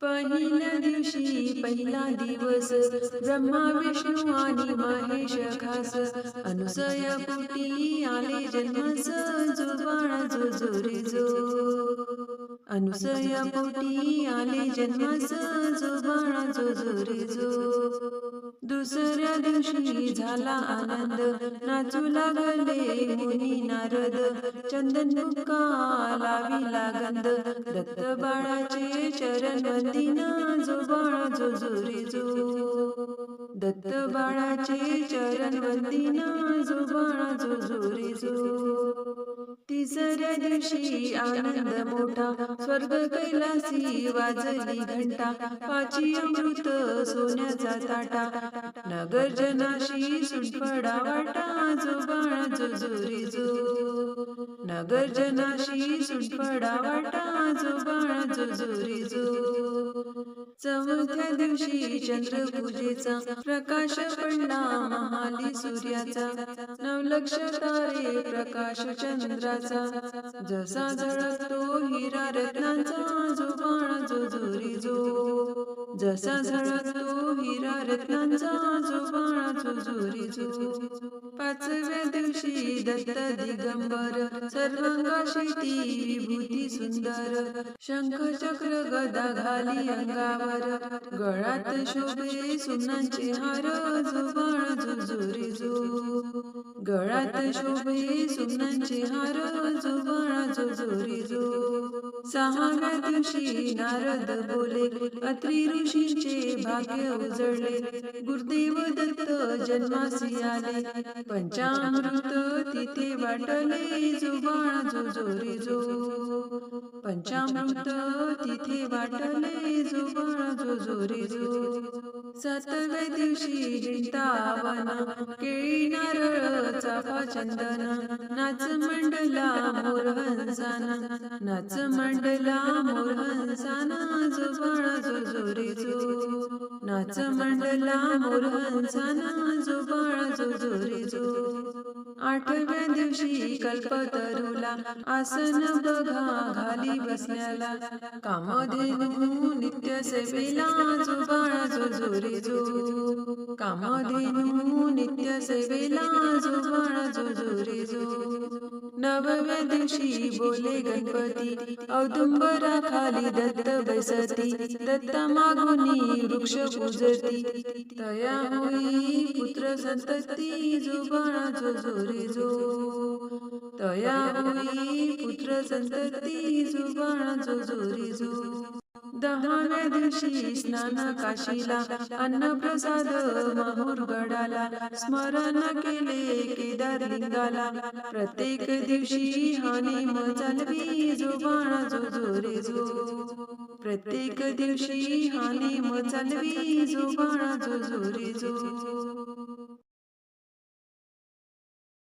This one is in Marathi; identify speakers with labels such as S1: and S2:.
S1: पहिल्या दिवशी पहिला दिवस ब्रह्मा विष्णू आणि महेश खास. अनुसया पोटी आले जन्मास जो बाळा जो. जो रे जो अनुसया पोटी आले जन्मास जो बाळा जो जो रे जो. दुसऱ्या दिवशी झाला आनंद. नाचू लागले मुनी नारद. चंदन मुक्का लाविला गंध. दत्त बाळाचे चरण वंदिना जो बाळा जो. जोरी जो दत्त बाळाचे चरण वंदिना जो बाळा जो जो जो. तिसऱ्या दिवशी आनंद मोठा स्वर्ग कैलासी वाजली घंटा पाची अमृत सोन्याचा ताटा. नगर जनाशी सुटपडा वाटा जो बाळा जो. जो जो नगर जनाशी सुटपडा वाटा जो बाळा जो जो जो. चौथ्या दिवशी चंद्र पूजेचा प्रकाश पडला महाली सूर्याचा. नवलक्ष तारे प्रकाश चंद्राचा जसा झळकतो हिरा रत्नांचा जो बाण जो. जोरी जो जसा झळकतो हिरा रत्नांचा जो बाण जो जोरी जो. पाचव्या दिवशी दत्त दिगंबर सर्वांगाशी ती विभूती सुंदर शंख चक्र गदा घाली अंगावर. गळात शोभे सुनांचे हार जो बाण जो गळ्यात गळात शोभे सुनांचे हार जो बाणा जो. जो जो सहाव्या दिवशी नारद बोले अत्री ऋषीचे भाग्य उजळले. गुरुदेव दत्त जन्मासी आले. पंचामृत तिथे वाटले जो बाणा जो. जो जो पंचामृत तिथे वाटले जो बाळा जो जो रे जो. सातव्या दिवशी हिंतावन केळी नारळ चाफा चंदन नाच मंडला मोरहंसाना नाच मंडला मोरहंसाना जो बाळा जो जो रे जो नाच मंडला मोरहंसाना जो बाळा जो जो जो आठव्या दिवशी कल्पतरुला आसन बघा घाली बसण्याला. कामधेनू नित्य सेवेला जो बाळा जो. कामधेनू नित्य सेवेला जो बाळा नवव्या दिवशी बोले गणपती औदुंबरा खाली दत्त बसती दत्त मागुनी वृक्ष पूजती. तया होई पुत्र संतती जुबाणाचो जोरी जो. तया होई पुत्र संतती जुबाणाचो जोरी जो जो. दहाव्या दिवशी स्नान काशीला अन्न प्रसाद माहुरगडाला स्मरण केले केदारलिंगाला. प्रत्येक दिवशी हानी चालवी जो बाणा जो. प्रत्येक दिवशी हानी चालवी जो बाणा रे जो.